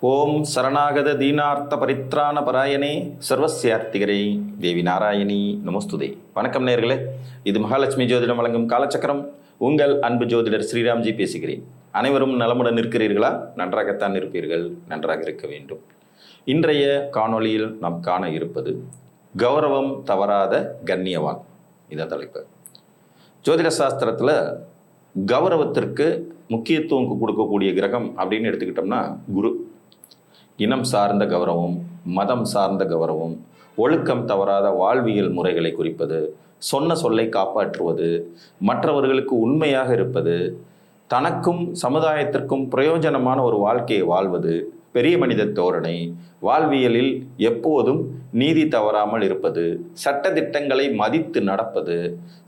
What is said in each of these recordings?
ஓம் சரணாகத தீனார்த்த பரித்ராண பராயணே சர்வசியார்த்திகரே தேவி நாராயணி நமஸ்துதே. வணக்கம் நேர்களே இது மகாலட்சுமி ஜோதிடம் வழங்கும் காலச்சக்கரம். உங்கள் அன்பு ஜோதிடர் ஸ்ரீராம்ஜி பேசுகிறேன். அனைவரும் நலமுடன் இருக்கிறீர்களா நன்றாகத்தான் இருப்பீர்கள் நன்றாக இருக்க வேண்டும். இன்றைய காணொளியில் நாம் காண இருப்பது கௌரவம் தவறாத கண்ணியவான். இதான் தலைப்பு. ஜோதிட சாஸ்திரத்தில் கௌரவத்திற்கு முக்கியத்துவம் கொடுக்கக்கூடிய கிரகம் அப்படின்னு எடுத்துக்கிட்டோம்னா குரு. இனம் சார்ந்த கௌரவம் மதம் சார்ந்த கௌரவம் ஒழுக்கம் தவறாத வாழ்வியல் முறைகளை குறிப்பது சொன்ன சொல்லை காப்பாற்றுவது மற்றவர்களுக்கு உண்மையாக இருப்பது தனக்கும் சமுதாயத்திற்கும் பிரயோஜனமான ஒரு வாழ்க்கையை வாழ்வது பெரிய மனித தோரணை. வாழ்வியலில் எப்போதும் நீதி தவறாமல் இருப்பது சட்டத்திட்டங்களை மதித்து நடப்பது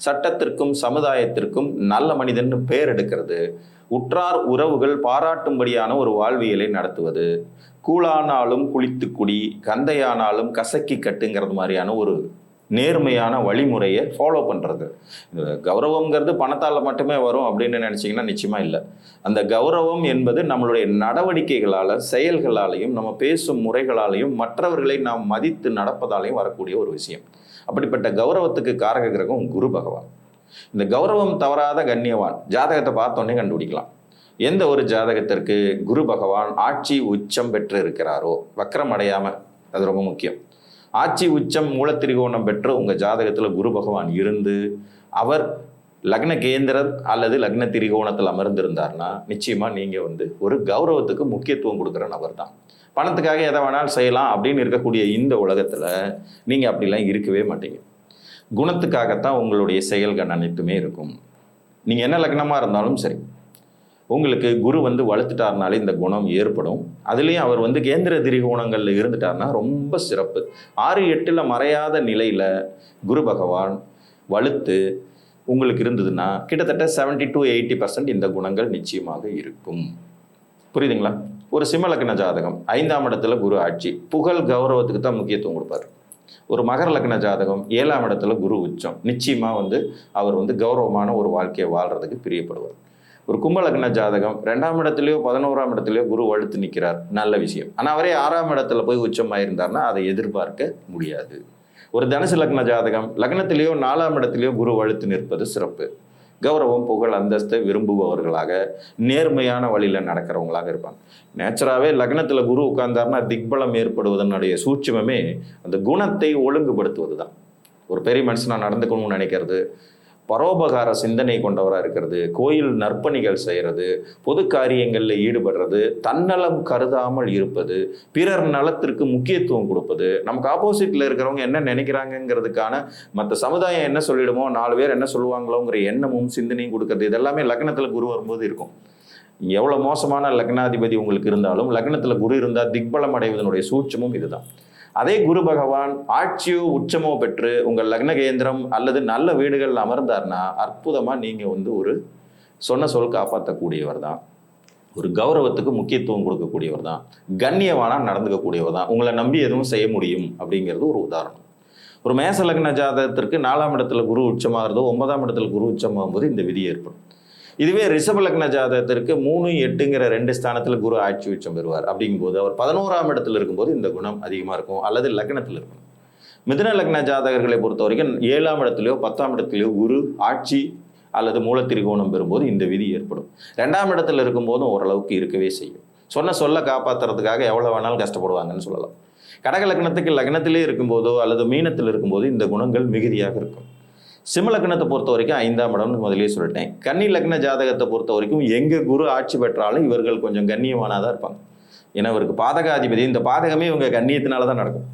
சட்டத்திற்கும் சமுதாயத்திற்கும் நல்ல மனிதன் பெயர் எடுக்கிறது. உற்றார் உறவுகள் பாராட்டும்படியான ஒரு வாழ்வியலை நடத்துவது. கூழானாலும் குளித்து குடி கந்தையானாலும் கசக்கி கட்டுங்கிறது மாதிரியான ஒரு நேர்மையான வழிமுறையை ஃபாலோ பண்ணுறது கௌரவங்கிறது பணத்தால் மட்டுமே வரும் அப்படின்னு நினச்சிங்கன்னா நிச்சயமாக இல்லை. அந்த கௌரவம் என்பது நம்மளுடைய நடவடிக்கைகளால் செயல்களாலையும் நம்ம பேசும் முறைகளாலையும் மற்றவர்களை நாம் மதித்து நடப்பதாலையும் வரக்கூடிய ஒரு விஷயம். அப்படிப்பட்ட கௌரவத்துக்கு காரக கிரகம் குரு பகவான். இந்த கௌரவம் தவறாத கண்ணியவான். ஜாதகத்தை பார்த்தோன்னே கண்டுபிடிக்கலாம். எந்த ஒரு ஜாதகத்திற்கு குரு பகவான் ஆட்சி உச்சம் பெற்று இருக்கிறாரோ வக்கரம் அடையாமல் அது ரொம்ப முக்கியம். ஆட்சி உச்சம் மூலத்திரிகோணம் பெற்று உங்கள் ஜாதகத்தில் குரு பகவான் இருந்து அவர் லக்ன கேந்திரர் அல்லது லக்ன திரிகோணத்தில் அமர்ந்திருந்தார்னா நிச்சயமாக நீங்கள் வந்து ஒரு கௌரவத்துக்கு முக்கியத்துவம் கொடுக்குற நபர் தான். பணத்துக்காக எதை வேணாலும் செய்யலாம் அப்படின்னு இருக்கக்கூடிய இந்த உலகத்தில் நீங்கள் அப்படிலாம் இருக்கவே மாட்டீங்க. குணத்துக்காகத்தான் உங்களுடைய செயல்கள் அனைத்துமே இருக்கும். நீங்கள் என்ன லக்னமாக இருந்தாலும் சரி உங்களுக்கு குரு வந்து வளர்த்துட்டாருனாலே இந்த குணம் ஏற்படும். அதுலேயும் அவர் வந்து கேந்திர திரிகோணங்களில் இருந்துட்டார்னா ரொம்ப சிறப்பு. ஆறு எட்டில் மறையாத நிலையில் குரு பகவான் வலுத்து உங்களுக்கு இருந்ததுன்னா கிட்டத்தட்ட 70 டு எயிட்டி பர்சன்ட் இந்த குணங்கள் நிச்சயமாக இருக்கும். புரியுதுங்களா? ஒரு சிம்மலக்கண ஜாதகம் ஐந்தாம் இடத்துல குரு ஆட்சி புகழ் கௌரவத்துக்கு தான் முக்கியத்துவம் கொடுப்பார். ஒரு மகர லக்ன ஜாதகம் ஏழாம் இடத்துல குரு உச்சம் நிச்சயமாக வந்து அவர் வந்து கௌரவமான ஒரு வாழ்க்கையை வாழ்றதுக்கு பிரியப்படுவார். ஒரு கும்பலக்ன ஜாதகம் ரெண்டாம் இடத்துலையோ பதினோராம் இடத்துலையோ குரு வலுத்து நிற்கிறார் நல்ல விஷயம். ஆனால் அவரே ஆறாம் இடத்துல போய் உச்சமாயிருந்தார்னா அதை எதிர்பார்க்க முடியாது. ஒரு தனுசு லக்ன ஜாதகம் லக்னத்திலேயோ நாலாம் இடத்துலையோ குரு வலுத்து நிற்பது சிறப்பு. கௌரவம் புகழ் அந்தஸ்தை விரும்புபவர்களாக நேர்மையான வழியில் நடக்கிறவங்களாக இருப்பாங்க. நேச்சராகவே லக்னத்தில் குரு உட்கார்ந்தாருன்னா திக்பலம் ஏற்படுவதனுடைய சூட்சமே அந்த குணத்தை ஒழுங்குபடுத்துவது தான் ஒரு பெரிய மனுஷனாக நடந்துக்கணும்னு நினைக்கிறது பரோபகார சிந்தனை கொண்டவராக இருக்கிறது. கோயில் நற்பணிகள் செய்கிறது பொது காரியங்களில் ஈடுபடுறது தன்னலம் கருதாமல் இருப்பது பிறர் நலத்திற்கு முக்கியத்துவம் கொடுப்பது. நமக்கு ஆப்போசிட்டில் இருக்கிறவங்க என்ன நினைக்கிறாங்கங்கிறதுக்கான மற்ற சமுதாயம் என்ன சொல்லிடுமோ நாலு பேர் என்ன சொல்லுவாங்களோங்கிற எண்ணமும் சிந்தனையும் கொடுக்கறது. இதெல்லாமே லக்னத்தில் குரு வரும்போது இருக்கும். எவ்வளோ மோசமான லக்னாதிபதி உங்களுக்கு இருந்தாலும் லக்னத்தில் குரு இருந்தால் திக்பலம் அடைவதனுடைய சூட்சமும் இதுதான். அதே குரு பகவான் ஆட்சியோ உச்சமோ பெற்று உங்கள் லக்ன கேந்திரம் அல்லது நல்ல வீடுகளில் அமர்ந்தார்னா அற்புதமாக நீங்கள் வந்து ஒரு சொன்ன சொல் காப்பாற்றக்கூடியவர் தான். ஒரு கௌரவத்துக்கு முக்கியத்துவம் கொடுக்கக்கூடியவர் தான். கண்ணியவானா நடந்துக்கக்கூடியவர் தான். உங்களை நம்பி எதுவும் செய்ய முடியும் அப்படிங்கிறது ஒரு உதாரணம். ஒரு மேச லக்ன ஜாதகத்திற்கு நாலாம் இடத்துல குரு உச்சமாகிறதோ ஒன்பதாம் இடத்துல குரு உச்சமாகும் போது இந்த விதி ஏற்படும். இதுவே ரிஷப லக்ன ஜாதகத்திற்கு மூணு எட்டுங்கிற ரெண்டு ஸ்தானத்தில் குரு ஆட்சி உச்சம் பெறுவார். அப்படிங்கும்போது அவர் பதினோராம் இடத்துல இருக்கும்போது இந்த குணம் அதிகமாக இருக்கும் அல்லது லக்னத்தில் இருக்கும் மிதுன லக்ன ஜாதகர்களை பொறுத்த வரைக்கும் ஏழாம் இடத்துலையோ பத்தாம் இடத்துலையோ குரு ஆட்சி அல்லது மூலத்திரிகோணம் பெறும்போது இந்த விதி ஏற்படும். ரெண்டாம் இடத்துல இருக்கும்போதும் ஓரளவுக்கு இருக்கவே செய்யும். சொன்ன சொல்ல காப்பாற்றுறதுக்காக எவ்வளோ வேணாலும் கஷ்டப்படுவாங்கன்னு சொல்லலாம். கடக லக்னத்துக்கு லக்னத்திலே இருக்கும்போதோ அல்லது மீனத்தில் இருக்கும்போது இந்த குணங்கள் மிகுதியாக இருக்கும். சிம்ம லக்னத்தை பொறுத்த வரைக்கும் ஐந்தாம் இடம்னு முதலே சொல்லிட்டேன். கன்னி லக்ன ஜாதகத்தை பொறுத்த வரைக்கும் எங்கே குரு ஆட்சி பெற்றாலும் இவர்கள் கொஞ்சம் கண்ணியமானதாக தான் இருப்பாங்க. ஏன்னா இவருக்கு பாதகாதிபதி இந்த பாதகமே இவங்க கண்ணியத்தினால தான் நடக்கும்.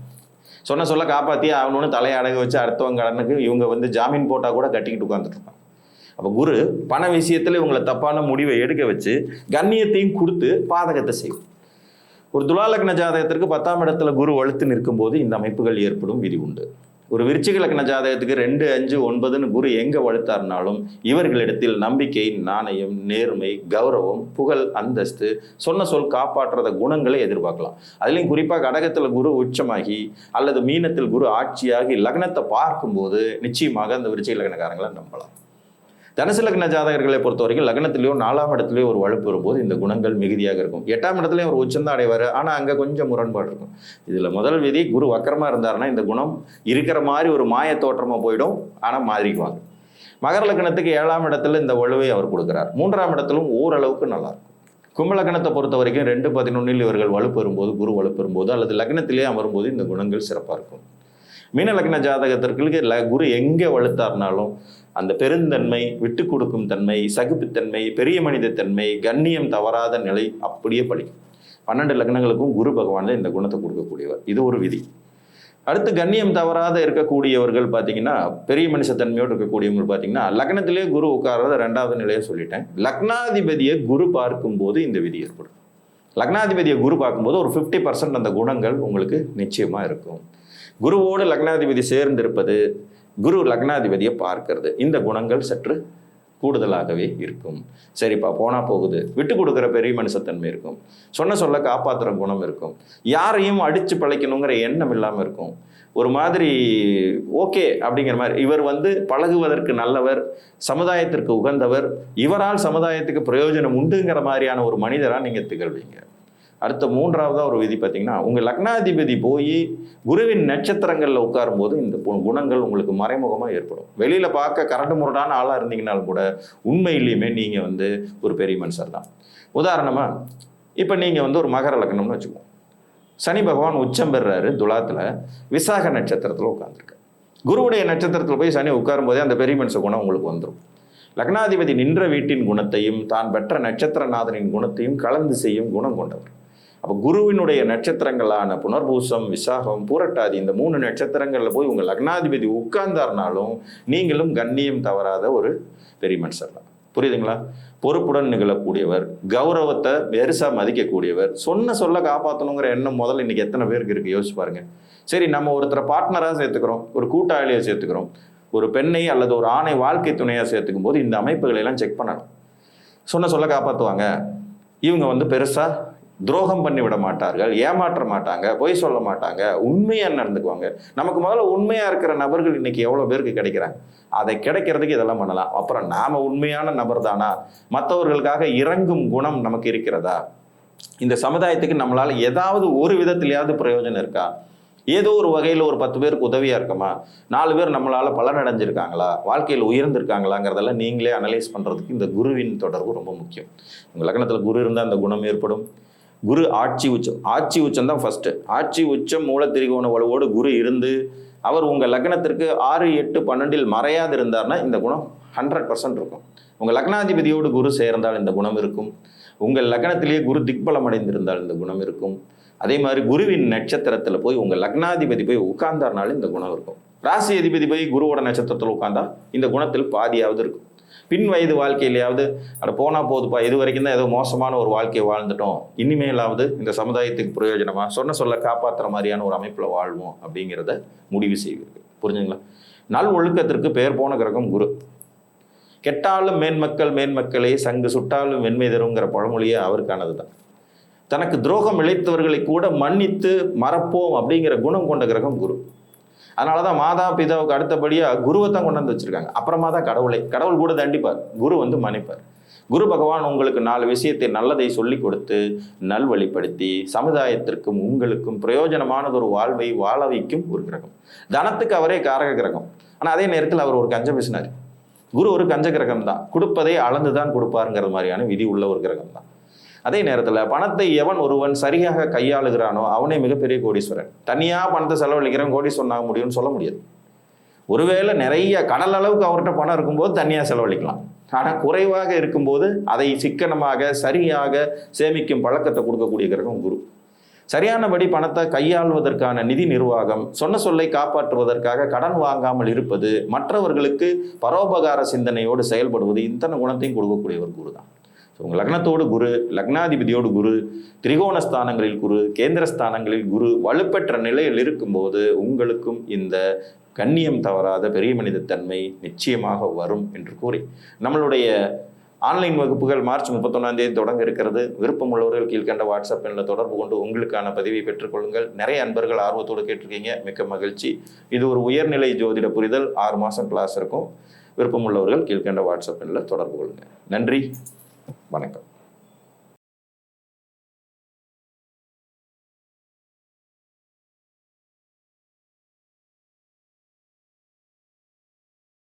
சொன்ன சொல்ல காப்பாற்றி ஆகணும்னு தலையை அடகு வச்சு அடுத்தவங்க கடனுக்கு இவங்க வந்து ஜாமீன் போட்டால் கூட கட்டிக்கிட்டு உட்காந்துட்டு இருப்பாங்க. அப்போ குரு பண விஷயத்தில் இவங்களை தப்பான முடிவை எடுக்க வச்சு கண்ணியத்தையும் கொடுத்து பாதகத்தை செய்யும். ஒரு துலாலக்ன ஜாதகத்திற்கு பத்தாம் இடத்துல குரு வலுத்து நிற்கும்போது இந்த அமைப்புகள் ஏற்படும் விதி உண்டு. ஒரு விருச்சிக லக்ன ஜாதகத்துக்கு ரெண்டு அஞ்சு ஒன்பதுன்னு குரு எங்க வழுத்தாருனாலும் இவர்களிடத்தில் நம்பிக்கை நாணயம் நேர்மை கௌரவம் புகழ் அந்தஸ்து சொன்ன சொல் காப்பாற்றுறத குணங்களை எதிர்பார்க்கலாம். அதுலேயும் குறிப்பாக கடகத்தில் குரு உச்சமாகி அல்லது மீனத்தில் குரு ஆட்சியாகி லக்னத்தை பார்க்கும்போது நிச்சயமாக அந்த விருச்சிக லக்னக்காரங்களை நம்பலாம். தனுசு லக்ன ஜாதகர்களை பொறுத்த வரைக்கும் லக்னத்திலேயோ நாலாம் இடத்துலையோ ஒரு வலுப்பு வரும்போது இந்த குணங்கள் மிகுதியாக இருக்கும். எட்டாம் இடத்துலையும் ஒரு உச்சந்தான் அடைவார். ஆனால் அங்கே கொஞ்சம் முரண்பாடு இருக்கும். இதில் முதல் விதி குரு வக்கரமாக இருந்தாருன்னா இந்த குணம் இருக்கிற மாதிரி ஒரு மாய தோற்றமாக போயிடும். ஆனால் மாறிக்குவாங்க. மகர லக்னத்துக்கு ஏழாம் இடத்துல இந்த வலுவை அவர் கொடுக்குறார். மூன்றாம் இடத்திலும் ஓரளவுக்கு நல்லாயிருக்கும். கும்பலக்கணத்தை பொறுத்த வரைக்கும் ரெண்டு பதினொன்றில் இவர்கள் வலுப்பெறும்போது குரு வலுப்பெறும்போது அல்லது லக்னத்திலே அமரும்போது இந்த குணங்கள் சிறப்பாக இருக்கும். மீன லக்ன ஜாதகத்திற்கு குரு எங்கே வலுத்தார்னாலும் அந்த பெருந்தன்மை விட்டு கொடுக்கும் தன்மை சகிப்புத்தன்மை பெரிய மனிதத்தன்மை கண்ணியம் தவறாத நிலை அப்படியே பழிக்கும். பன்னெண்டு லக்னங்களுக்கும் குரு பகவான் இந்த குணத்தை கொடுக்கக்கூடியவர். இது ஒரு விதி. அடுத்து கண்ணியம் தவறாத இருக்கக்கூடியவர்கள் பார்த்தீங்கன்னா பெரிய மனுஷத்தன்மையோடு இருக்கக்கூடியவங்க பார்த்தீங்கன்னா லக்னத்திலே குரு உட்கார்றத ரெண்டாவது நிலையை சொல்லிட்டேன். லக்னாதிபதியை குரு பார்க்கும்போது இந்த விதி ஏற்படும். லக்னாதிபதியை குரு பார்க்கும்போது ஒரு ஃபிஃப்டி பர்சன்ட் அந்த குணங்கள் உங்களுக்கு நிச்சயமாக இருக்கும். குருவோடு லக்னாதிபதி சேர்ந்திருப்பது குரு லக்னாதிபதியை பார்க்கறது. இந்த குணங்கள் சற்று கூடுதலாகவே இருக்கும். சரிப்பா போனா போகுது. விட்டு கொடுக்குற பெரிய மனுஷத்தன்மை இருக்கும். சொன்ன சொல்ல காப்பாற்றுற குணம் இருக்கும். யாரையும் அடிச்சு பழைக்கணுங்கிற எண்ணம் இல்லாமல் இருக்கும். ஒரு மாதிரி ஓகே அப்படிங்கிற மாதிரி. இவர் வந்து பழகுவதற்கு நல்லவர் சமுதாயத்திற்கு உகந்தவர். இவரால் சமுதாயத்துக்கு பிரயோஜனம் உண்டுங்கிற மாதிரியான ஒரு மனிதராக நீங்கள் திகழ்வீங்க. அடுத்த மூன்றாவதாக ஒரு விதி பார்த்தீங்கன்னா உங்கள் லக்னாதிபதி போய் குருவின் நட்சத்திரங்களில் உட்காரும்போது இந்த குணங்கள் உங்களுக்கு மறைமுகமாக ஏற்படும். வெளியில் பார்க்க கரண்டு முரடான ஆளாக இருந்தீங்கனாலும் கூட உண்மையிலையுமே நீங்கள் வந்து ஒரு பெரிய மனுஷர் தான். உதாரணமாக இப்போ நீங்கள் வந்து ஒரு மகர லக்னம்னு வச்சுக்கோங்க. சனி பகவான் உச்சம் பெறுறாரு துலாத்தில் விசாக நட்சத்திரத்தில் உட்காந்துருக்கு குருவுடைய நட்சத்திரத்தில் போய் சனி உட்காரும்போதே அந்த பெரிய மனுஷ குணம் உங்களுக்கு வந்துடும் லக்னாதிபதி நின்ற வீட்டின் குணத்தையும் தான் பெற்ற நட்சத்திரநாதனின் குணத்தையும் கலந்து செய்யும் குணம் கொண்டவர். அப்போ குருவினுடைய நட்சத்திரங்களான புனர்பூசம் விசாகம் பூரட்டாதி இந்த மூணு நட்சத்திரங்களில் போய் உங்கள் லக்னாதிபதி உட்கார்ந்தார்னாலும் நீங்களும் கண்ணியம் தவறாத ஒரு பெரிய மனுஷர் தான். புரியுதுங்களா? பொறுப்புடன் நிகழக்கூடியவர் கௌரவத்தை பெருசாக மதிக்கக்கூடியவர் சொன்ன சொல்ல காப்பாற்றணுங்கிற எண்ணம் முதல்ல இன்றைக்கி எத்தனை பேருக்கு இருக்கு? யோசிச்சு பாருங்க. சரி நம்ம ஒருத்தரை பார்ட்னராக சேர்த்துக்கிறோம் ஒரு கூட்டாளியை சேர்த்துக்கிறோம் ஒரு பெண்ணை அல்லது ஒரு ஆணை வாழ்க்கை துணையாக சேர்த்துக்கும் போது இந்த அமைப்புகளை எல்லாம் செக் பண்ணணும். சொன்ன சொல்ல காப்பாற்றுவாங்க இவங்க வந்து பெருசாக துரோகம் பண்ணி விட மாட்டார்கள் ஏமாற்ற மாட்டாங்க பொய் சொல்ல மாட்டாங்க உண்மையா நடந்துக்குவாங்க. நமக்கு முதல்ல உண்மையா இருக்கிற நபர்கள் இன்னைக்கு எவ்வளவு பேருக்கு கிடைக்கிறாங்க? அதை கிடைக்கிறதுக்கு இதெல்லாம் பண்ணலாம். அப்புறம் நாம உண்மையான நபர் தானா மற்றவர்களுக்காக இறங்கும் குணம் நமக்கு இருக்கிறதா? இந்த சமுதாயத்துக்கு நம்மளால ஏதாவது ஒரு விதத்திலேயாவது பிரயோஜனம் இருக்கா? ஏதோ ஒரு வகையில் ஒரு பத்து பேருக்கு உதவியா இருக்குமா? நாலு பேர் நம்மளால பலன் அடைஞ்சிருக்காங்களா வாழ்க்கையில் உயர்ந்திருக்காங்களாங்கிறதெல்லாம் நீங்களே அனலைஸ் பண்றதுக்கு இந்த குருவின் தொடர்பு ரொம்ப முக்கியம். உங்க லக்னத்தில் குரு இருந்தால் அந்த குணம் ஏற்படும். குரு ஆட்சி உச்சம் ஆட்சி உச்சம் தான் ஃபர்ஸ்ட் ஆட்சி உச்சம் மூல திரிகோண வலுவோடு குரு இருந்து அவர் உங்க லக்னத்திற்கு ஆறு எட்டு பன்னெண்டில் மறையாது இருந்தார்னா இந்த குணம் ஹண்ட்ரட் பர்சன்ட் இருக்கும். உங்க லக்னாதிபதியோடு குரு சேர்ந்தால் இந்த குணம் இருக்கும். உங்கள் லக்னத்திலேயே குரு திக்பலம் அடைந்திருந்தால் இந்த குணம் இருக்கும். அதே மாதிரி குருவின் நட்சத்திரத்தில் போய் உங்கள் லக்னாதிபதி போய் உட்கார்ந்தாருனாலும் இந்த குணம் இருக்கும். ராசி அதிபதி போய் குருவோட நட்சத்திரத்தில் உட்கார்ந்தா இந்த குணத்தில் பாதியாவது இருக்கும். பின் வயது வாழ்க்கையிலேயாவது அட போனால் போதுப்பா இது வரைக்கும் தான் ஏதோ மோசமான ஒரு வாழ்க்கையை வாழ்ந்துட்டோம். இனிமேலாவது இந்த சமுதாயத்துக்கு பிரயோஜனமா? சொன்ன சொல்ல காப்பாத்துற மாதிரியான ஒரு அமைப்புல வாழ்வோம் அப்படிங்கிறத முடிவு செய்வீர்கள் புரிஞ்சுங்களா? நல் ஒழுக்கத்திற்கு பெயர் போன கிரகம் குரு. கெட்டாலும் மேன்மக்கள் மேன்மக்களே சங்கு சுட்டாலும் வெண்மை தருங்கிற பழமொழியே அவருக்கானது தான். தனக்கு துரோகம் இழைத்தவர்களை கூட மன்னித்து மறப்போம் அப்படிங்கிற குணம் கொண்ட கிரகம் குரு. அதனால தான் மாதா பிதாவுக்கு அடுத்தபடியாக குருவை தான் கொண்டு வந்து வச்சிருக்காங்க. அப்புறமா தான் கடவுளை. கடவுள் கூட தண்டிப்பார். குரு வந்து மன்னிப்பார். குரு பகவான் உங்களுக்கு நாலு விஷயத்தை நல்லதை சொல்லி கொடுத்து நல்வழிப்படுத்தி சமுதாயத்திற்கும் உங்களுக்கும் பிரயோஜனமானது ஒரு வாழ்வை வாழ வைக்கும் ஒரு கிரகம். தனத்துக்கு அவரே காரக கிரகம். ஆனால் அதே நேரத்தில் அவர் ஒரு கஞ்ச பேசினார். குரு ஒரு கஞ்ச கிரகம் தான் கொடுப்பதை அளந்து தான் கொடுப்பாருங்கிற மாதிரியான விதி உள்ள ஒரு கிரகம் தான் அதே நேரத்தில் பணத்தை எவன் ஒருவன் சரியாக கையாளுகிறானோ அவனே மிகப்பெரிய கோடீஸ்வரன். தனியாக பணத்தை செலவழிக்கிறவன் கோடீஸ்வரன் ஆக முடியும்னு சொல்ல முடியாது. ஒருவேளை நிறைய கடல் அளவுக்கு அவர்கிட்ட பணம் இருக்கும்போது தனியாக செலவழிக்கலாம். ஆனால் குறைவாக இருக்கும்போது அதை சிக்கனமாக சரியாக சேமிக்கும் பழக்கத்தை கொடுக்கக்கூடிய கிரகம் குரு. சரியானபடி பணத்தை கையாள்வதற்கான நிதி நிர்வாகம் சொன்ன சொல்லை காப்பாற்றுவதற்காக கடன் வாங்காமல் இருப்பது மற்றவர்களுக்கு பரோபகார சிந்தனையோடு செயல்படுவது இத்தனை குணத்தையும் கொடுக்கக்கூடியவர் குரு தான் ஸோ உங்கள் லக்னத்தோடு குரு லக்னாதிபதியோடு குரு திரிகோண ஸ்தானங்களில் குரு கேந்திர ஸ்தானங்களில் குரு வலுப்பெற்ற நிலையில் இருக்கும்போது உங்களுக்கும் இந்த கண்ணியம் தவறாத பெரிய மனிதத்தன்மை நிச்சயமாக வரும் என்று கூறி. நம்மளுடைய ஆன்லைன் வகுப்புகள் மார்ச் முப்பத்தொன்னாம் தேதி தொடங்க இருக்கிறது. விருப்பம் உள்ளவர்கள் கீழ்கண்ட வாட்ஸ்அப் எண்ணில் தொடர்பு கொண்டு உங்களுக்கான பதிவை பெற்றுக்கொள்ளுங்கள். நிறைய அன்பர்கள் ஆர்வத்தோடு கேட்டிருக்கீங்க. மிக்க மகிழ்ச்சி. இது ஒரு உயர்நிலை ஜோதிட புரிதல். ஆறு மாதம் கிளாஸ் இருக்கும். விருப்பம் உள்ளவர்கள் கீழ்கண்ட வாட்ஸ்அப் எண்ணில் தொடர்பு கொள்ளுங்கள். நன்றி. வணக்கம்.